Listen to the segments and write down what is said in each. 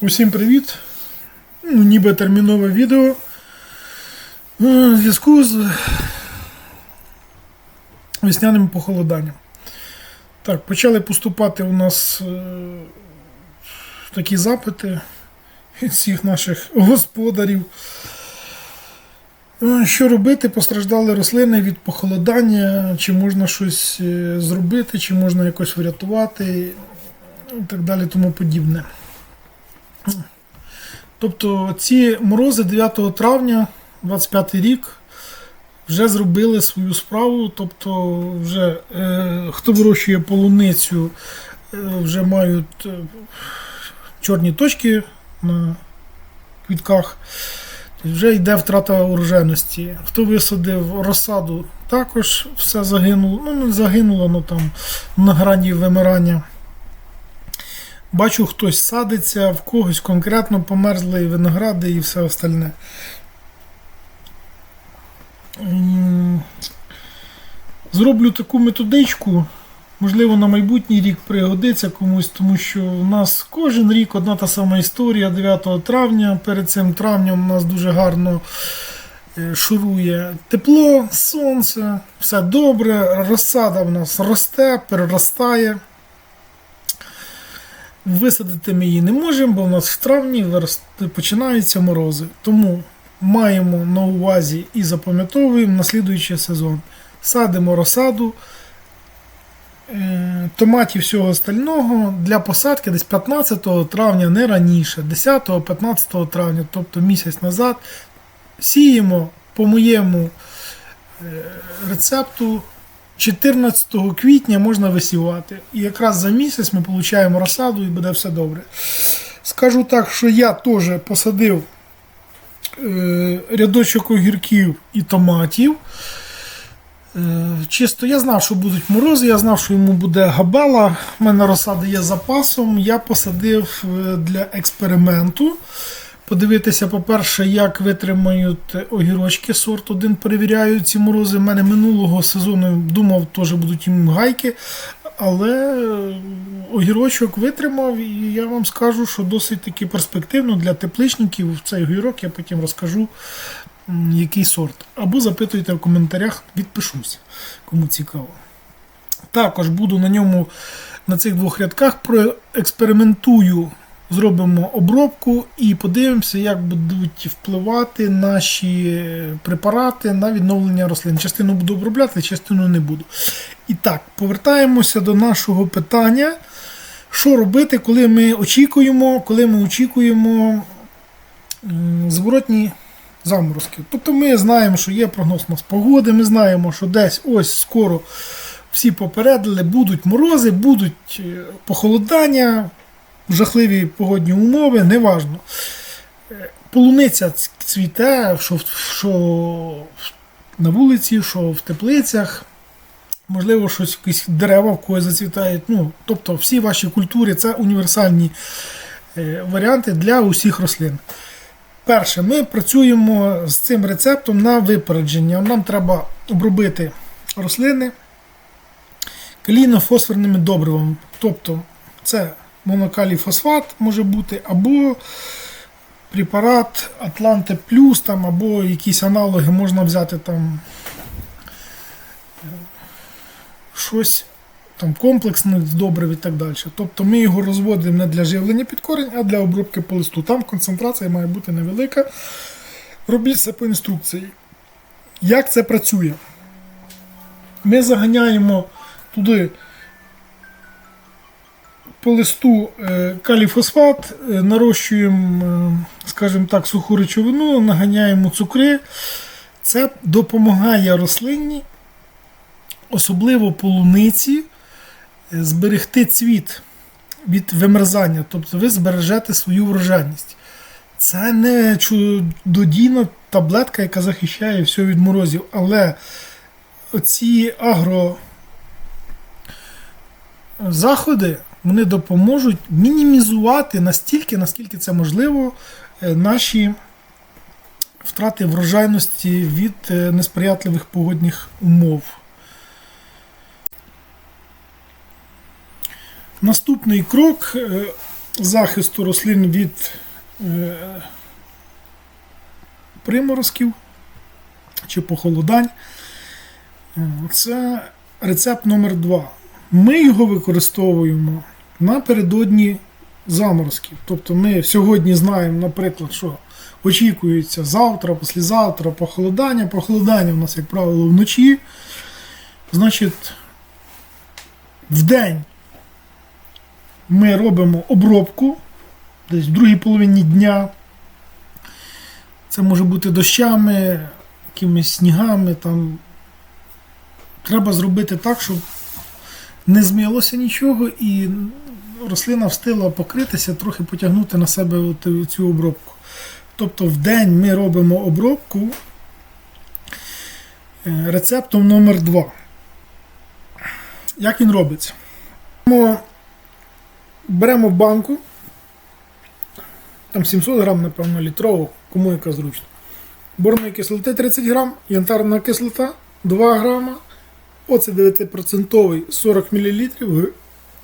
Усім привіт! Ну, ніби термінове відео. Е, В зв'язку з весняним похолоданням. Так, почали поступати у нас е, такі запити від всіх наших господарів. Е, Що робити? Постраждали рослини від похолодання, чи можна щось зробити, чи можна якось врятувати і так далі, тому подібне. Тобто ці морози 9 травня 25 рік вже зробили свою справу. Тобто, вже е, хто вирощує полуницю, е, вже мають е, чорні точки на квітках. Вже йде втрата урожайності. Хто висадив розсаду, також все загинуло. Ну, не загинуло, ну там на грані вимирання. Бачу, хтось садиться, в когось конкретно померзли і виногради і все остальне. Зроблю таку методичку. Можливо, на майбутній рік пригодиться комусь, тому що у нас кожен рік одна та сама історія 9 травня. Перед цим травнем у нас дуже гарно е, шурує тепло, сонце, все добре, розсада в нас росте, переростає. Висадити ми її не можемо, бо в нас в травні починаються морози. Тому маємо на увазі і запам'ятовуємо на слідуючий сезон. Садимо розсаду, е, томатів всього остального для посадки десь 15 травня, не раніше, 10-15 травня, тобто місяць назад, сіємо по моєму е, рецепту 14 квітня можна висівати. І якраз за місяць ми отримаємо розсаду і буде все добре. Скажу так, що я теж посадив е, рядочок огірків і томатів. Е, чисто я знав, що будуть морози, я знав, що йому буде габела. У мене розсада є запасом. Я посадив е, для експерименту. Подивитися, по-перше, як витримають огірочки. Сорт один перевіряю ці морози. У мене минулого сезону думав, теж будуть їм гайки. Але огірочок витримав, і я вам скажу, що досить таки перспективно для тепличників. Цей огірок я потім розкажу, який сорт. Або запитуйте в коментарях, відпишусь, кому цікаво. Також буду на ньому на цих двох рядках проекспериментую, зробимо обробку і подивимося, як будуть впливати наші препарати на відновлення рослин. Частину буду обробляти, частину не буду. І так, повертаємося до нашого питання. Що робити, коли ми очікуємо, коли ми очікуємо зворотні заморозки? Тобто ми знаємо, що є прогноз у нас погоди, ми знаємо, що десь ось скоро всі попередили, будуть морози, будуть е, похолодання, жахливі погодні умови, неважно. Е, Полуниця цвіте, що, що на вулиці, що в теплицях. Можливо, щось якісь дерева в когось зацвітають. Ну, тобто всі ваші культури це універсальні е, варіанти для усіх рослин. Перше, ми працюємо з цим рецептом на випередження. Нам треба обробити рослини калійно-фосфорними добривами. Тобто це монокалій фосфат може бути, або препарат Атланте Плюс, там, або якісь аналоги можна взяти там щось там комплексних добрив і так далі. Тобто ми його розводимо не для живлення під корінь, а для обробки по листу. Там концентрація має бути невелика. Робіть все по інструкції. Як це працює? Ми заганяємо туди по листу е, каліфосфат, е, нарощуємо, е, скажімо так, суху речовину, наганяємо цукри. Це допомагає рослині, особливо полуниці, зберегти цвіт від вимерзання. Тобто ви збережете свою врожайність. Це не чудодійна таблетка, яка захищає все від морозів, але оці агро заходи вони допоможуть мінімізувати настільки, наскільки це можливо, е, наші втрати врожайності від е, несприятливих погодних умов. Наступний крок е, захисту рослин від приморозків чи похолодань. Це рецепт номер 2 Ми його використовуємо напередодні заморозків. Тобто ми сьогодні знаємо, наприклад, що очікується завтра, післязавтра похолодання. Похолодання в нас, як правило, вночі. Значить, в день ми робимо обробку десь в другій половині дня. Це може бути дощами, якимись снігами. Там. Треба зробити так, щоб не змилося нічого і рослина встигла покритися, трохи потягнути на себе от цю обробку. Тобто в день ми робимо обробку е, рецептом номер 2 Як він робиться? Беремо- банку, там 700 грам, напевно, літрову, кому яка зручно. Борної кислоти 30 грам, янтарна кислота 2 грама, оце 9% 40 мл,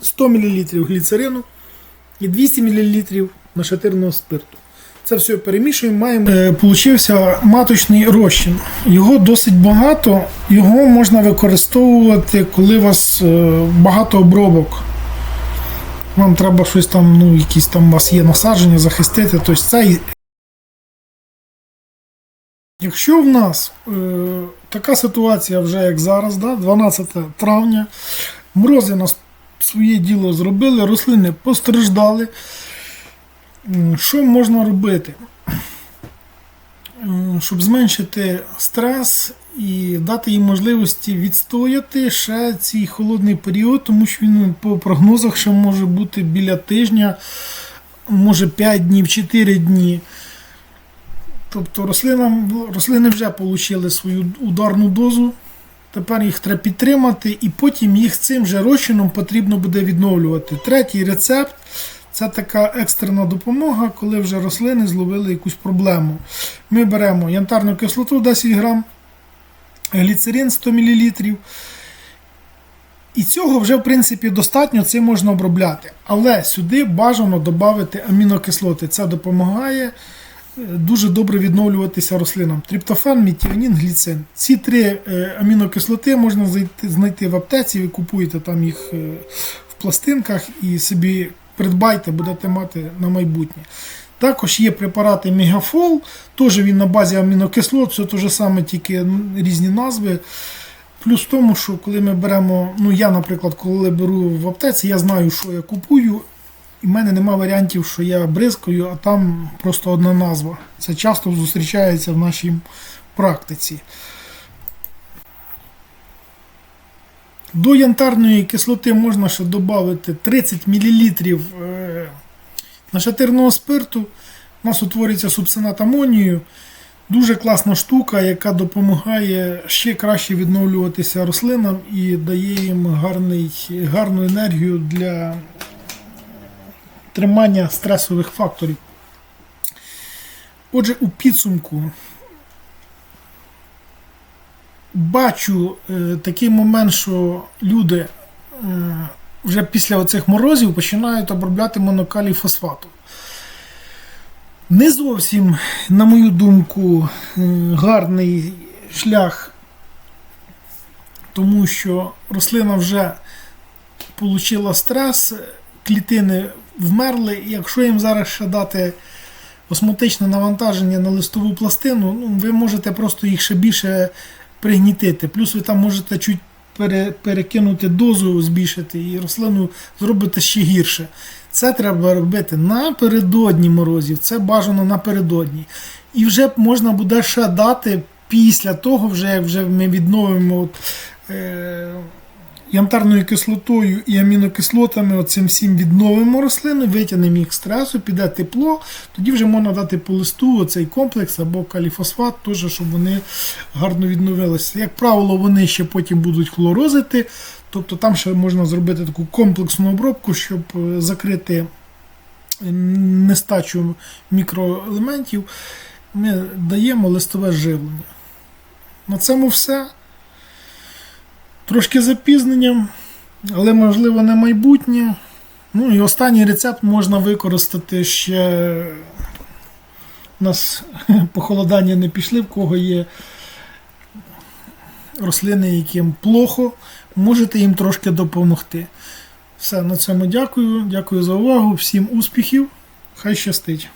100 мл гліцерину і 200 мл нашатирного спирту. Це все перемішуємо, маємо. Е, Получився маточний розчин. Його досить багато, його можна використовувати, коли у вас е, багато обробок. Вам треба щось там, ну, якісь там у вас є насадження, захистити. Тобто цей. Якщо в нас е, така ситуація вже як зараз, да, 12 травня, морози нас своє діло зробили, рослини постраждали. Що можна робити? Щоб зменшити стрес і дати їм можливості відстояти ще цей холодний період, тому що він по прогнозах ще може бути біля тижня, може 5 днів, 4 дні. Тобто рослинам, рослини вже отримали свою ударну дозу. Тепер їх треба підтримати, і потім їх цим же розчином потрібно буде відновлювати. Третій рецепт це така екстрена допомога, коли вже рослини зловили якусь проблему. Ми беремо янтарну кислоту 10 грам, гліцерин 100 мл. І цього вже, в принципі, достатньо, цим можна обробляти. Але сюди бажано додати амінокислоти. Це допомагає дуже добре відновлюватися рослинам. Триптофан, метіонін, гліцин. Ці три е, амінокислоти можна знайти, знайти в аптеці, ви купуєте там їх е, в пластинках і собі придбайте, будете мати на майбутнє. Також є препарати Мегафол, теж він на базі амінокислот, все те ж саме, тільки різні назви. Плюс в тому, що коли ми беремо, ну я, наприклад, коли беру в аптеці, я знаю, що я купую, і в мене нема варіантів, що я бризкаю, а там просто одна назва. Це часто зустрічається в нашій практиці. До янтарної кислоти можна ще додати 30 мл нашатирного спирту. У нас утворюється субсинат амонію. Дуже класна штука, яка допомагає ще краще відновлюватися рослинам і дає їм гарний, гарну енергію для тримання стресових факторів. Отже, у підсумку бачу е, такий момент, що люди е, вже після оцих морозів починають обробляти монокалій фосфатом. Не зовсім, на мою думку, е, гарний шлях, тому що рослина вже отримала стрес, клітини вмерли, якщо їм зараз ще дати осмотичне навантаження на листову пластину, ну, ви можете просто їх ще більше пригнітити. Плюс ви там можете чуть пере, перекинути дозу, збільшити, і рослину зробити ще гірше. Це треба робити напередодні морозів, це бажано напередодні. І вже можна буде ще дати після того, вже вже ми відновимо от, е, янтарною кислотою і амінокислотами, оцим всім відновимо рослини, витягнемо їх з стресу, піде тепло, тоді вже можна дати по листу оцей комплекс або каліфосфат, теж, щоб вони гарно відновилися. Як правило, вони ще потім будуть хлорозити, тобто там ще можна зробити таку комплексну обробку, щоб е, закрити нестачу мікроелементів. Ми даємо листове живлення. На цьому все. Трошки запізненням, але можливо на майбутнє. Ну і останній рецепт можна використати ще. У нас похолодання не пішли, в кого є рослини, яким плохо, можете їм трошки допомогти. Все, на цьому дякую. Дякую за увагу. Всім успіхів. Хай щастить.